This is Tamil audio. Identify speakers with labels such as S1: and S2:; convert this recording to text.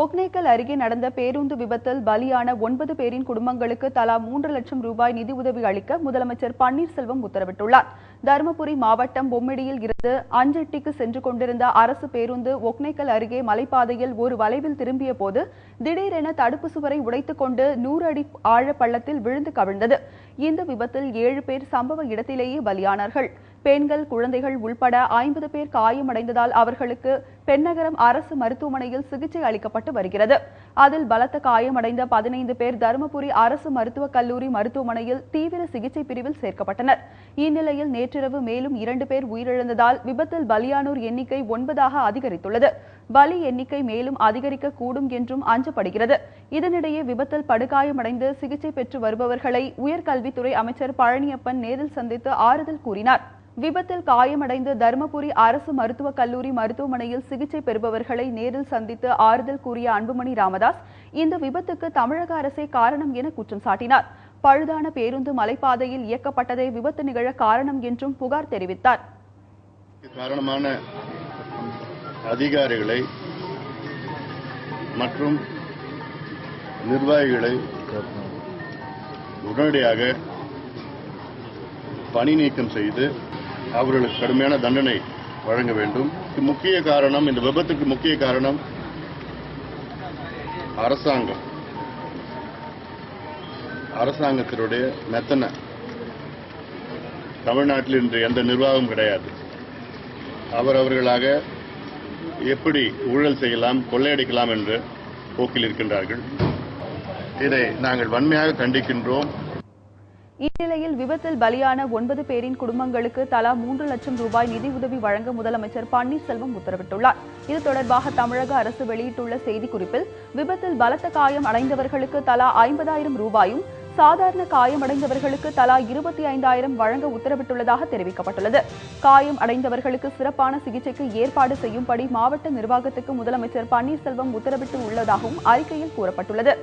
S1: ஒக்னேக்கல் அருகே நடந்த பேருந்து விபத்தில் பலியான ஒன்பது பேரின் குடும்பங்களுக்கு தலா மூன்று லட்சம் ரூபாய் நிதி உதவி அளிக்க முதலமைச்சர் பன்னீர்செல்வம் உத்தரவிட்டுள்ளார். தருமபுரி மாவட்டம் பொம்மிடியில் இருந்து அஞ்செட்டிக்கு சென்று கொண்டிருந்த அரசு பேருந்து ஒக்னேக்கல் அருகே மலைப்பாதையில் ஒரு வளைவில் திரும்பிய போது திடீரென தடுப்பு சுவரை உடைத்துக் கொண்டு நூறு அடி ஆழ பள்ளத்தில் விழுந்து கவிழ்ந்தது. இந்த விபத்தில் ஏழு பேர் சம்பவ இடத்திலேயே பலியானார்கள். பெண்கள் குழந்தைகள் உள்பட ஐம்பது பேர் காயமடைந்ததால் அவர்களுக்கு பெண்ணகரம் அரசு மருத்துவமனையில் சிகிச்சை அளிக்கப்பட்டு வருகிறது. அதில் பலத்த காயமடைந்த பதினைந்து பேர் தருமபுரி அரசு மருத்துவக் கல்லூரி மருத்துவமனையில் தீவிர சிகிச்சை பிரிவில் சேர்க்கப்பட்டனர். இந்நிலையில் நேற்றிரவு மேலும் இரண்டு பேர் உயிரிழந்ததால் விபத்தில் பலியானோர் எண்ணிக்கை ஒன்பதாக அதிகரித்துள்ளது. பலி எண்ணிக்கை மேலும் அதிகரிக்க கூடும் என்றும் அஞ்சப்படுகிறது. இதனிடையே விபத்தில் படுகாயமடைந்து சிகிச்சை பெற்று வருபவர்களை உயர்கல்வித்துறை அமைச்சர் பழனியப்பன் நேரில் சந்தித்து ஆறுதல் கூறினார். விபத்தில் காயமடைந்து தருமபுரி அரசு மருத்துவக் கல்லூரி மருத்துவமனையில் சிகிச்சை பெறுபவர்களை நேரில் சந்தித்து ஆறுதல் கூறிய அன்புமணி ராமதாஸ் இந்த விபத்துக்கு தமிழக அரசே காரணம் என குற்றம் சாட்டினார். பழுதான பேருந்து மலைப்பாதையில் இயக்கப்பட்டதே விபத்து நிகழ காரணம் என்றும் புகார் தெரிவித்தார்.
S2: காரணமான அதிகாரிகளை மற்றும் நிர்வாகிகளை உடனடியாக பணி நீக்கம் செய்து அவர்களுக்கு கடுமையான தண்டனை வழங்க வேண்டும். முக்கிய காரணம் இந்த விபத்துக்கு முக்கிய காரணம் அரசாங்கம். அரசாங்கத்தினுடைய மெத்தனை. தமிழ்நாட்டில் இன்று எந்த நிர்வாகம் கிடையாது. அவரவர்களாக எப்படி ஊழல் செய்யலாம் கொள்ளையடிக்கலாம் என்ற போக்கில் இருக்கின்றார்கள். இதை நாங்கள் வன்மையாக கண்டிக்கின்றோம்.
S1: இந்நிலையில் விபத்தில் பலியான ஒன்பது பேரின் குடும்பங்களுக்கு தலா மூன்று லட்சம் ரூபாய் நிதி உதவி வழங்க முதலமைச்சர் பன்னீர்செல்வம் உத்தரவிட்டுள்ளார். இது தொடர்பாக தமிழக அரசு வெளியிட்டுள்ள செய்திக்குறிப்பில் விபத்தில் பலத்த காயம் அடைந்தவர்களுக்கு தலா ஐம்பதாயிரம் ரூபாயும் சாதாரண காயமடைந்தவர்களுக்கு தலா இருபத்தி ஐந்தாயிரம் வழங்க உத்தரவிட்டுள்ளதாக தெரிவிக்கப்பட்டுள்ளது. காயம் அடைந்தவர்களுக்கு சிறப்பான சிகிச்சைக்கு ஏற்பாடு செய்யும்படி மாவட்ட நிர்வாகத்துக்கு முதலமைச்சர் பன்னீர்செல்வம் உத்தரவிட்டு உள்ளதாகவும் அறிக்கையில் கூறப்பட்டுள்ளது.